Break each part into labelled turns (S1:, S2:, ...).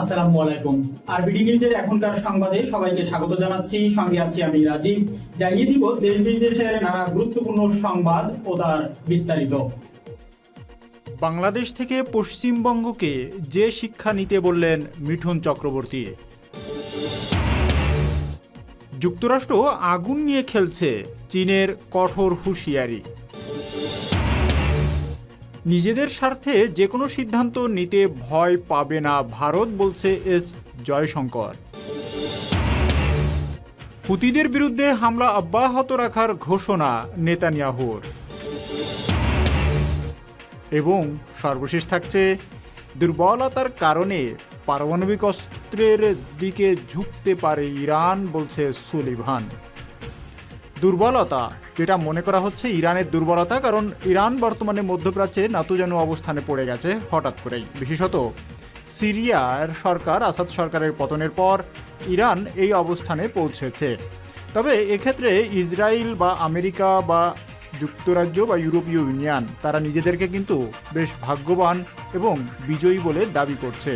S1: আসসালামু আলাইকুম আরবিডি নিউজের এখনকার সংবাদে সবাইকে স্বাগত জানাচ্ছি সঙ্গে আছি আমি রাজীব জানিয়ে দিব দেশ বিদেশের নানা গুরুত্বপূর্ণ সংবাদ ও তার বিস্তারিত
S2: বাংলাদেশ থেকে পশ্চিমবঙ্গকে যে শিক্ষা নিতে বললেন মিঠুন চক্রবর্তী যুক্তরাষ্ট্র আগুন নিয়ে খেলছে চীনের কঠোর হুঁশিয়ারি নিজেদের স্বার্থে যে কোনো সিদ্ধান্ত নিতে ভয় পাবে না ভারত বলছে এস জয়শঙ্কর হুতিদের বিরুদ্ধে হামলা অব্যাহত রাখার ঘোষণা নেতানিয়াহুর এবং সর্বশেষ থাকছে দুর্বলতার কারণে পারমাণবিক অস্ত্রের দিকে ঝুঁকতে পারে ইরান বলছে সুলিভান দুর্বলতা যেটা মনে করা হচ্ছে ইরানের দুর্বলতা কারণ ইরান বর্তমানে মধ্যপ্রাচ্যে নাতুজানু অবস্থানে পড়ে গেছে হঠাৎ করেই বিশেষত সিরিয়ার সরকার আসাদ সরকারের পতনের পর ইরান এই অবস্থানে পৌঁছেছে তবে এক্ষেত্রে ইসরায়েল বা আমেরিকা বা যুক্তরাজ্য বা ইউরোপীয় ইউনিয়ন তারা নিজেদেরকে কিন্তু বেশ ভাগ্যবান এবং বিজয়ী বলে দাবি করছে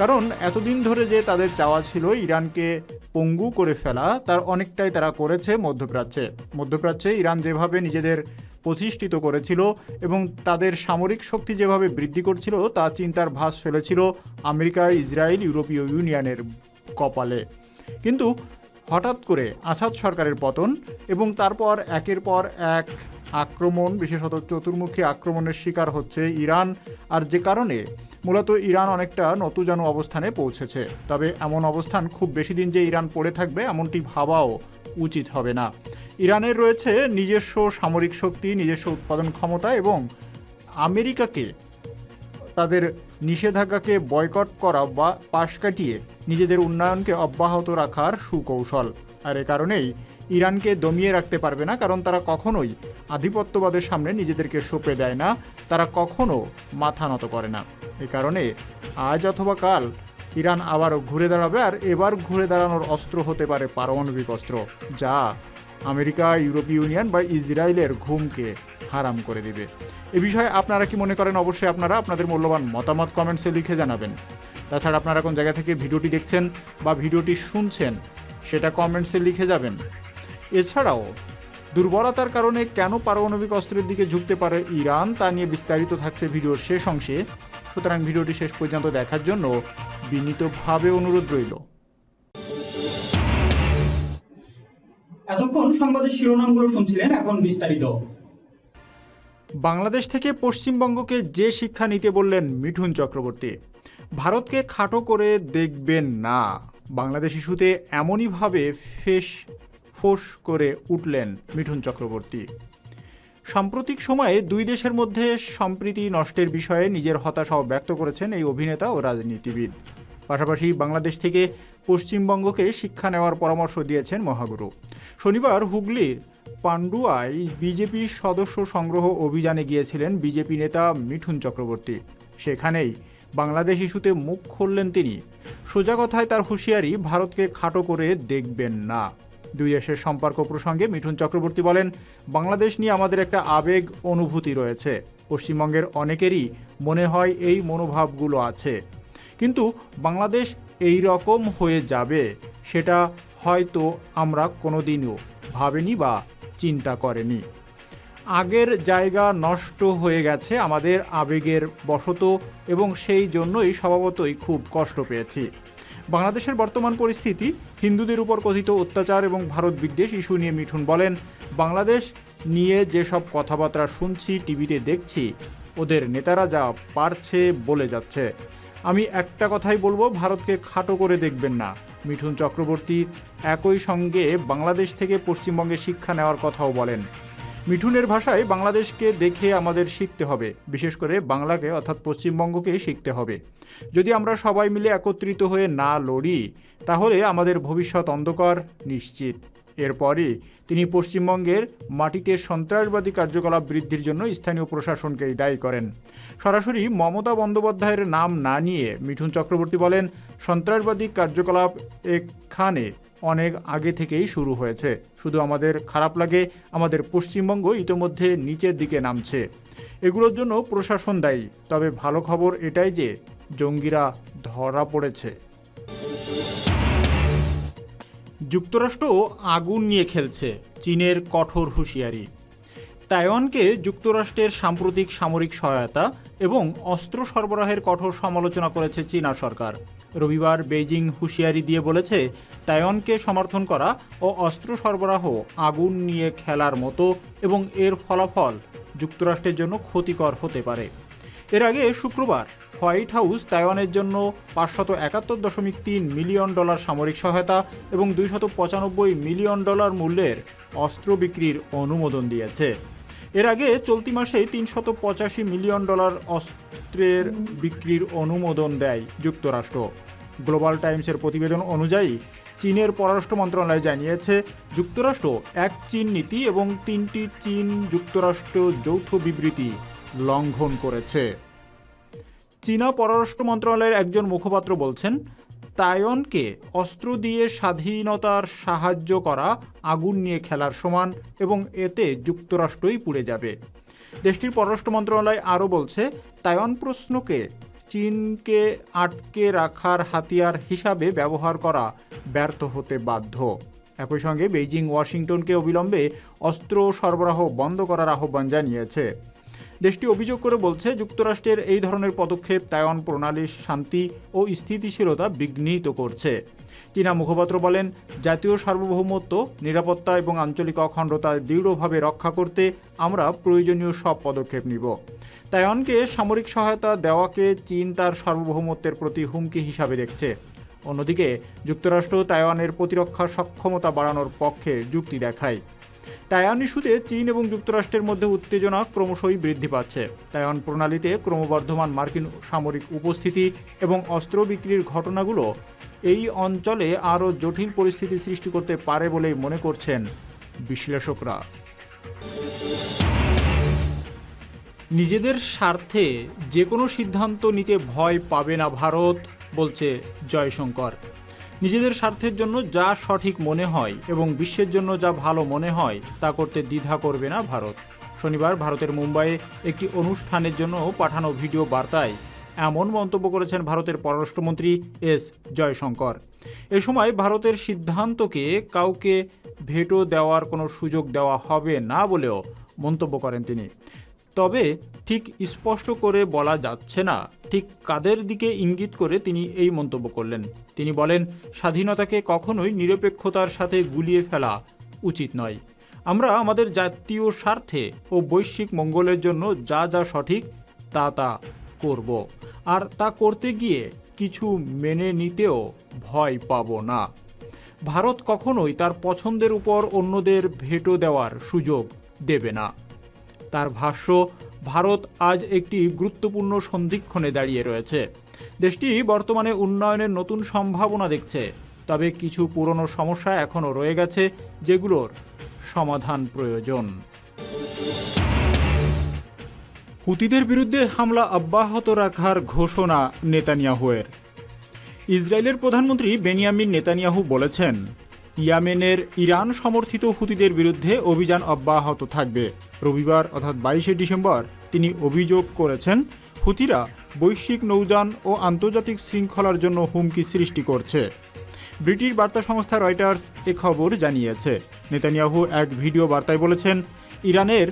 S2: কারণ এতদিন ধরে যে তাদের চাওয়া ছিল ইরানকে পঙ্গু করে ফেলা তার অনেকটাই তারা করেছে মধ্যপ্রাচ্যে মধ্যপ্রাচ্যে ইরান যেভাবে নিজেদের প্রতিষ্ঠিত করেছিল এবং তাদের সামরিক শক্তি যেভাবে বৃদ্ধি করছিল তা চিন্তার ভাস ফেলেছিল আমেরিকা ইসরায়েল ইউরোপীয় ইউনিয়নের কপালে কিন্তু হঠাৎ করে আসাদ সরকারের পতন এবং তারপর একের পর এক আক্রমণ বিশেষত চতুর্মুখী আক্রমণের শিকার হচ্ছে ইরান আর যে কারণে মূলত ইরান অনেকটা নতুজানু অবস্থানে পৌঁছেছে তবে এমন অবস্থান খুব বেশি দিন যে ইরান পড়ে থাকবে এমনটি ভাবাও উচিত হবে না ইরানের রয়েছে নিজস্ব সামরিক শক্তি নিজস্ব উৎপাদন ক্ষমতা এবং আমেরিকাকে তাদের নিষেধাজ্ঞাকে বয়কট করা বা পাশ কাটিয়ে নিজেদের উন্নয়নকে অব্যাহত রাখার সুকৌশল আর এ কারণেই ইরানকে দমিয়ে রাখতে পারবে না কারণ তারা কখনোই আধিপত্যবাদের সামনে নিজেদেরকে সঁপে দেয় না তারা কখনো মাথা নত করে না এ কারণে আজ অথবা কাল ইরান আবারও ঘুরে দাঁড়াবে আর এবার ঘুরে দাঁড়ানোর অস্ত্র হতে পারে পারমাণবিক অস্ত্র যা আমেরিকা ইউরোপীয় ইউনিয়ন বা ইসরায়েলের ঘুমকে হারাম করে দেবে এ বিষয়ে আপনারা কি মনে করেন অবশ্যই আপনারা আপনাদের মূল্যবান মতামত কমেন্টসে লিখে জানাবেন তাছাড়া আপনারা কোন জায়গা থেকে ভিডিওটি দেখছেন বা ভিডিওটি শুনছেন সেটা কমেন্টসে লিখে যাবেন এছাড়াও দুর্বলতার কারণে কেন পারমাণবিক অস্ত্রের দিকে ঝুঁকতে পারে ইরান তা নিয়ে বিস্তারিত থাকছে ভিডিওর শেষ অংশে সুতরাং ভিডিওটি শেষ পর্যন্ত দেখার জন্য বিনীতভাবে অনুরোধ রইল
S1: এতক্ষণ সংবাদের শিরোনামগুলো শুনছিলেন এখন বিস্তারিত
S2: বাংলাদেশ থেকে পশ্চিমবঙ্গকে যে শিক্ষা নিতে বললেন মিঠুন চক্রবর্তী ভারতকে খাটো করে দেখবেন না বাংলাদেশ ইস্যুতে এমনইভাবে ফেস ফোঁস করে উঠলেন মিঠুন চক্রবর্তী সাম্প্রতিক সময়ে দুই দেশের মধ্যে সম্প্রীতি নষ্টের বিষয়ে নিজের হতাশাও ব্যক্ত করেছেন এই অভিনেতা ও রাজনীতিবিদ পাশাপাশি বাংলাদেশ থেকে পশ্চিমবঙ্গকে শিক্ষা নেওয়ার পরামর্শ দিয়েছেন মহাগুরু শনিবার হুগলির পান্ডুয়ায় বিজেপি সদস্য সংগ্রহ অভিযানে গিয়েছিলেন বিজেপি নেতা মিঠুন চক্রবর্তী সেখানেই বাংলাদেশ ইস্যুতে মুখ খুললেন তিনি সোজা কথায় তার হুঁশিয়ারি ভারতকে খাটো করে দেখবেন না দুই দেশের সম্পর্ক প্রসঙ্গে মিঠুন চক্রবর্তী বলেন বাংলাদেশ নিয়ে আমাদের একটা আবেগ অনুভূতি রয়েছে পশ্চিমবঙ্গের অনেকেরই মনে হয় এই মনোভাবগুলো আছে কিন্তু বাংলাদেশ এই রকম হয়ে যাবে সেটা হয়তো আমরা কোনোদিনও ভাবেনি বা চিন্তা করেনি আগের জায়গা নষ্ট হয়ে গেছে আমাদের আবেগের বশত এবং সেই জন্যই স্বভাবতই খুব কষ্ট পেয়েছি বাংলাদেশের বর্তমান পরিস্থিতি হিন্দুদের উপর কথিত অত্যাচার এবং ভারত বিদ্বেষ ইস্যু নিয়ে মিঠুন বলেন বাংলাদেশ নিয়ে যেসব কথাবার্তা শুনছি টিভিতে দেখছি ওদের নেতারা যা পারছে বলে যাচ্ছে আমি একটা কথাই বলবো ভারতকে খাটো করে দেখবেন না মিঠুন চক্রবর্তী একই সঙ্গে বাংলাদেশ থেকে পশ্চিমবঙ্গে শিক্ষা নেওয়ার কথাও বলেন মিঠুনের ভাষায় বাংলাদেশকে দেখে আমাদের শিখতে হবে বিশেষ করে বাংলাকে অর্থাৎ পশ্চিমবঙ্গকে শিখতে হবে যদি আমরা সবাই মিলে একত্রিত হয়ে না লড়ি তাহলে আমাদের ভবিষ্যৎ অন্ধকার নিশ্চিত এরপরে তিনি পশ্চিমবঙ্গের মাটিতে সন্ত্রাসবাদী কার্যকলাপ বৃদ্ধির জন্য স্থানীয় প্রশাসনকেই দায়ী করেন সরাসরি মমতা বন্দ্যোপাধ্যায়ের নাম না নিয়ে মিঠুন চক্রবর্তী বলেন সন্ত্রাসবাদী কার্যকলাপ এখানে অনেক আগে থেকেই শুরু হয়েছে শুধু আমাদের খারাপ লাগে আমাদের পশ্চিমবঙ্গ ইতোমধ্যে নিচের দিকে নামছে এগুলোর জন্য প্রশাসন দায়ী তবে ভালো খবর এটাই যে জঙ্গিরা ধরা পড়েছে যুক্তরাষ্ট্র আগুন নিয়ে খেলছে চীনের কঠোর হুঁশিয়ারি তাইওয়ানকে যুক্তরাষ্ট্রের সাম্প্রতিক সামরিক সহায়তা এবং অস্ত্র সরবরাহের কঠোর সমালোচনা করেছে চীনা সরকার রবিবার বেইজিং হুঁশিয়ারি দিয়ে বলেছে তাইওয়ানকে সমর্থন করা ও অস্ত্র সরবরাহ আগুন নিয়ে খেলার মতো এবং এর ফলাফল যুক্তরাষ্ট্রের জন্য ক্ষতিকর হতে পারে এর আগে শুক্রবার হোয়াইট হাউস তাইওয়ানের জন্য পাঁচশত একাত্তর দশমিক তিন মিলিয়ন ডলার সামরিক সহায়তা এবং দুইশত পঁচানব্বই মিলিয়ন ডলার মূল্যের অস্ত্র বিক্রির অনুমোদন দিয়েছে এর আগে চলতি মাসে তিনশত পঁচাশি মিলিয়ন ডলার অস্ত্রের বিক্রির অনুমোদন দেয় যুক্তরাষ্ট্র গ্লোবাল টাইমসের প্রতিবেদন অনুযায়ী চীনের পররাষ্ট্র মন্ত্রণালয় জানিয়েছে যুক্তরাষ্ট্র এক চীন নীতি এবং তিনটি চীন যুক্তরাষ্ট্র যৌথ বিবৃতি লঙ্ঘন করেছে চীনা পররাষ্ট্র মন্ত্রণালয়ের একজন মুখপাত্র বলছেন তায়নকে অস্ত্র দিয়ে স্বাধীনতার সাহায্য করা আগুন নিয়ে খেলার সমান এবং এতে যুক্তরাষ্ট্রই পুড়ে যাবে দেশটির পররাষ্ট্র মন্ত্রণালয় আরও বলছে তায়ন প্রশ্নকে চীনকে আটকে রাখার হাতিয়ার হিসাবে ব্যবহার করা ব্যর্থ হতে বাধ্য একই সঙ্গে বেইজিং ওয়াশিংটনকে অবিলম্বে অস্ত্র সরবরাহ বন্ধ করার আহ্বান জানিয়েছে দেশটি অভিযোগ করে বলছে যুক্তরাষ্ট্রের এই ধরনের পদক্ষেপ তাইওয়ান প্রণালীর শান্তি ও স্থিতিশীলতা বিঘ্নিত করছে চীনা মুখপাত্র বলেন জাতীয় সার্বভৌমত্ব নিরাপত্তা এবং আঞ্চলিক অখণ্ডতা দৃঢ়ভাবে রক্ষা করতে আমরা প্রয়োজনীয় সব পদক্ষেপ নিব তাইওয়ানকে সামরিক সহায়তা দেওয়াকে চীন তার সার্বভৌমত্বের প্রতি হুমকি হিসাবে দেখছে অন্যদিকে যুক্তরাষ্ট্র তাইওয়ানের প্রতিরক্ষা সক্ষমতা বাড়ানোর পক্ষে যুক্তি দেখায় টায়ান ইস্যুতে চীন এবং যুক্তরাষ্ট্রের মধ্যে উত্তেজনা ক্রমশই বৃদ্ধি পাচ্ছে টায়ান প্রণালীতে ক্রমবর্ধমান মার্কিন সামরিক উপস্থিতি এবং অস্ত্র বিক্রির ঘটনাগুলো এই অঞ্চলে আরও জটিল পরিস্থিতি সৃষ্টি করতে পারে বলেই মনে করছেন বিশ্লেষকরা নিজেদের স্বার্থে যে কোনো সিদ্ধান্ত নিতে ভয় পাবে না ভারত বলছে জয়শঙ্কর নিজেদের স্বার্থের জন্য যা সঠিক মনে হয় এবং বিশ্বের জন্য যা ভালো মনে হয় তা করতে দ্বিধা করবে না ভারত শনিবার ভারতের মুম্বাইয়ে একটি অনুষ্ঠানের জন্য পাঠানো ভিডিও বার্তায় এমন মন্তব্য করেছেন ভারতের পররাষ্ট্রমন্ত্রী এস জয়শঙ্কর এ সময় ভারতের সিদ্ধান্তকে কাউকে ভেটো দেওয়ার কোনো সুযোগ দেওয়া হবে না বলেও মন্তব্য করেন তিনি তবে ঠিক স্পষ্ট করে বলা যাচ্ছে না ঠিক কাদের দিকে ইঙ্গিত করে তিনি এই মন্তব্য করলেন তিনি বলেন স্বাধীনতাকে কখনোই নিরপেক্ষতার সাথে গুলিয়ে ফেলা উচিত নয় আমরা আমাদের জাতীয় স্বার্থে ও বৈশ্বিক মঙ্গলের জন্য যা যা সঠিক তা তা করব আর তা করতে গিয়ে কিছু মেনে নিতেও ভয় পাব না ভারত কখনোই তার পছন্দের উপর অন্যদের ভেটো দেওয়ার সুযোগ দেবে না তার ভাষ্য ভারত আজ একটি গুরুত্বপূর্ণ সন্ধিক্ষণে দাঁড়িয়ে রয়েছে দেশটি বর্তমানে উন্নয়নের নতুন সম্ভাবনা দেখছে তবে কিছু পুরনো সমস্যা এখনও রয়ে গেছে যেগুলোর সমাধান প্রয়োজন হুতিদের বিরুদ্ধে হামলা অব্যাহত রাখার ঘোষণা নেতানিয়াহুয়ের ইসরায়েলের প্রধানমন্ত্রী বেনিয়ামিন নেতানিয়াহু বলেছেন ইয়ামেনের ইরান সমর্থিত হুতিদের বিরুদ্ধে অভিযান অব্যাহত থাকবে রবিবার অর্থাৎ বাইশে ডিসেম্বর তিনি অভিযোগ করেছেন হুতিরা বৈশ্বিক নৌযান ও আন্তর্জাতিক শৃঙ্খলার জন্য হুমকি সৃষ্টি করছে ব্রিটিশ বার্তা সংস্থা রয়টার্স এ খবর জানিয়েছে নেতানিয়াহু এক ভিডিও বার্তায় বলেছেন ইরানের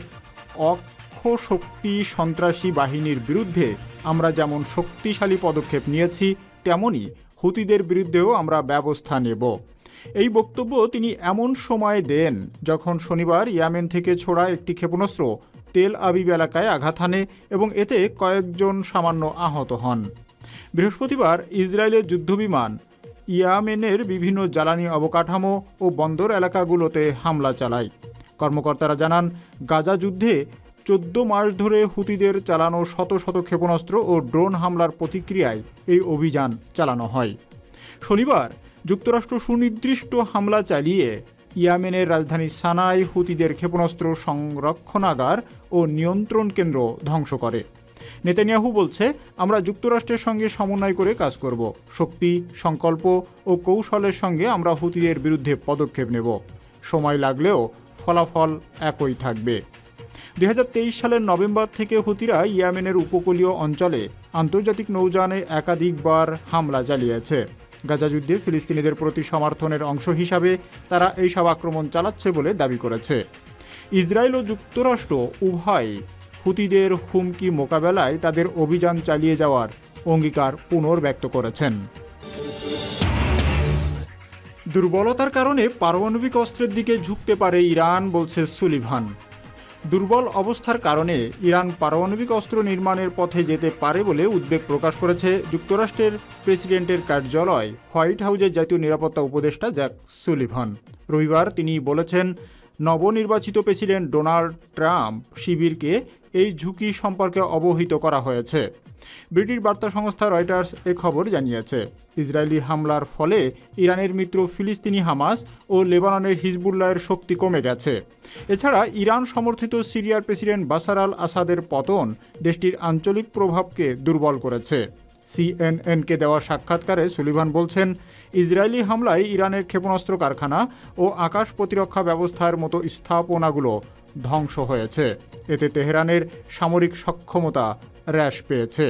S2: অক্ষ শক্তি সন্ত্রাসী বাহিনীর বিরুদ্ধে আমরা যেমন শক্তিশালী পদক্ষেপ নিয়েছি তেমনই হুতিদের বিরুদ্ধেও আমরা ব্যবস্থা নেব এই বক্তব্য তিনি এমন সময় দেন যখন শনিবার ইয়ামেন থেকে ছোড়া একটি ক্ষেপণাস্ত্র তেল আবিব এলাকায় আঘাত হানে এবং এতে কয়েকজন সামান্য আহত হন বৃহস্পতিবার ইসরায়েলের যুদ্ধবিমান ইয়ামেনের বিভিন্ন জ্বালানি অবকাঠামো ও বন্দর এলাকাগুলোতে হামলা চালায় কর্মকর্তারা জানান গাজা যুদ্ধে চোদ্দ মাস ধরে হুতিদের চালানো শত শত ক্ষেপণাস্ত্র ও ড্রোন হামলার প্রতিক্রিয়ায় এই অভিযান চালানো হয় শনিবার যুক্তরাষ্ট্র সুনির্দিষ্ট হামলা চালিয়ে ইয়ামেনের রাজধানী সানায় হুতিদের ক্ষেপণাস্ত্র সংরক্ষণাগার ও নিয়ন্ত্রণ কেন্দ্র ধ্বংস করে নেতানিয়াহু বলছে আমরা যুক্তরাষ্ট্রের সঙ্গে সমন্বয় করে কাজ করব শক্তি সংকল্প ও কৌশলের সঙ্গে আমরা হুতিদের বিরুদ্ধে পদক্ষেপ নেব সময় লাগলেও ফলাফল একই থাকবে দুই সালের নভেম্বর থেকে হুতিরা ইয়ামেনের উপকূলীয় অঞ্চলে আন্তর্জাতিক নৌযানে একাধিকবার হামলা চালিয়েছে গাজা যুদ্ধে ফিলিস্তিনিদের প্রতি সমর্থনের অংশ হিসাবে তারা এই সব আক্রমণ চালাচ্ছে বলে দাবি করেছে ইসরায়েল ও যুক্তরাষ্ট্র উভয় হুতিদের হুমকি মোকাবেলায় তাদের অভিযান চালিয়ে যাওয়ার অঙ্গীকার পুনর্ব্যক্ত করেছেন দুর্বলতার কারণে পারমাণবিক অস্ত্রের দিকে ঝুঁকতে পারে ইরান বলছে সুলিভান দুর্বল অবস্থার কারণে ইরান পারমাণবিক অস্ত্র নির্মাণের পথে যেতে পারে বলে উদ্বেগ প্রকাশ করেছে যুক্তরাষ্ট্রের প্রেসিডেন্টের কার্যালয় হোয়াইট হাউজের জাতীয় নিরাপত্তা উপদেষ্টা জ্যাক সুলিভন রবিবার তিনি বলেছেন নবনির্বাচিত প্রেসিডেন্ট ডোনাল্ড ট্রাম্প শিবিরকে এই ঝুঁকি সম্পর্কে অবহিত করা হয়েছে ব্রিটিশ বার্তা সংস্থা রয়টার্স এ খবর জানিয়েছে ইসরায়েলি হামলার ফলে ইরানের মিত্র ফিলিস্তিনি হামাস ও লেবাননের হিজবুল্লাহের শক্তি কমে গেছে এছাড়া ইরান সমর্থিত সিরিয়ার প্রেসিডেন্ট বাসার আল আসাদের পতন দেশটির আঞ্চলিক প্রভাবকে দুর্বল করেছে সিএনএনকে দেওয়া সাক্ষাৎকারে সুলিভান বলছেন ইসরায়েলি হামলায় ইরানের ক্ষেপণাস্ত্র কারখানা ও আকাশ প্রতিরক্ষা ব্যবস্থার মতো স্থাপনাগুলো ধ্বংস হয়েছে এতে তেহরানের সামরিক সক্ষমতা হ্রাস পেয়েছে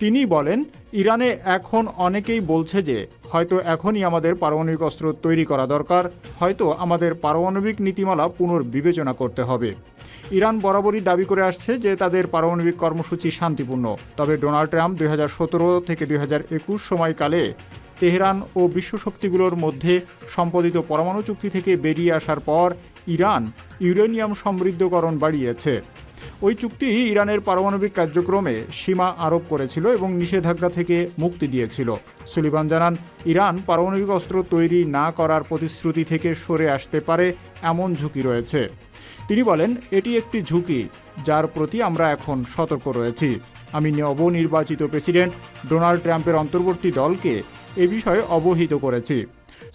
S2: তিনি বলেন ইরানে এখন অনেকেই বলছে যে হয়তো এখনই আমাদের পারমাণবিক অস্ত্র তৈরি করা দরকার হয়তো আমাদের পারমাণবিক নীতিমালা পুনর্বিবেচনা করতে হবে ইরান বরাবরই দাবি করে আসছে যে তাদের পারমাণবিক কর্মসূচি শান্তিপূর্ণ তবে ডোনাল্ড ট্রাম্প দুই থেকে দুই সময়কালে তেহরান ও বিশ্ব শক্তিগুলোর মধ্যে সম্পাদিত পরমাণু চুক্তি থেকে বেরিয়ে আসার পর ইরান ইউরেনিয়াম সমৃদ্ধকরণ বাড়িয়েছে ওই চুক্তি ইরানের পারমাণবিক কার্যক্রমে সীমা আরোপ করেছিল এবং নিষেধাজ্ঞা থেকে মুক্তি দিয়েছিল সুলিবান জানান ইরান পারমাণবিক অস্ত্র তৈরি না করার প্রতিশ্রুতি থেকে সরে আসতে পারে এমন ঝুঁকি রয়েছে তিনি বলেন এটি একটি ঝুঁকি যার প্রতি আমরা এখন সতর্ক রয়েছি আমি নবনির্বাচিত প্রেসিডেন্ট ডোনাল্ড ট্রাম্পের অন্তর্বর্তী দলকে এ বিষয়ে অবহিত করেছি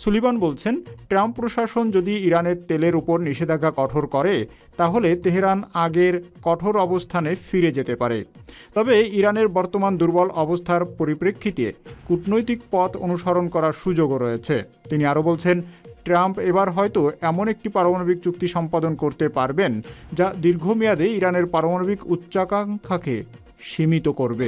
S2: সুলিবান বলছেন ট্রাম্প প্রশাসন যদি ইরানের তেলের উপর নিষেধাজ্ঞা কঠোর করে তাহলে তেহরান আগের কঠোর অবস্থানে ফিরে যেতে পারে তবে ইরানের বর্তমান দুর্বল অবস্থার পরিপ্রেক্ষিতে কূটনৈতিক পথ অনুসরণ করার সুযোগও রয়েছে তিনি আরও বলছেন ট্রাম্প এবার হয়তো এমন একটি পারমাণবিক চুক্তি সম্পাদন করতে পারবেন যা দীর্ঘমেয়াদে ইরানের পারমাণবিক উচ্চাকাঙ্ক্ষাকে সীমিত করবে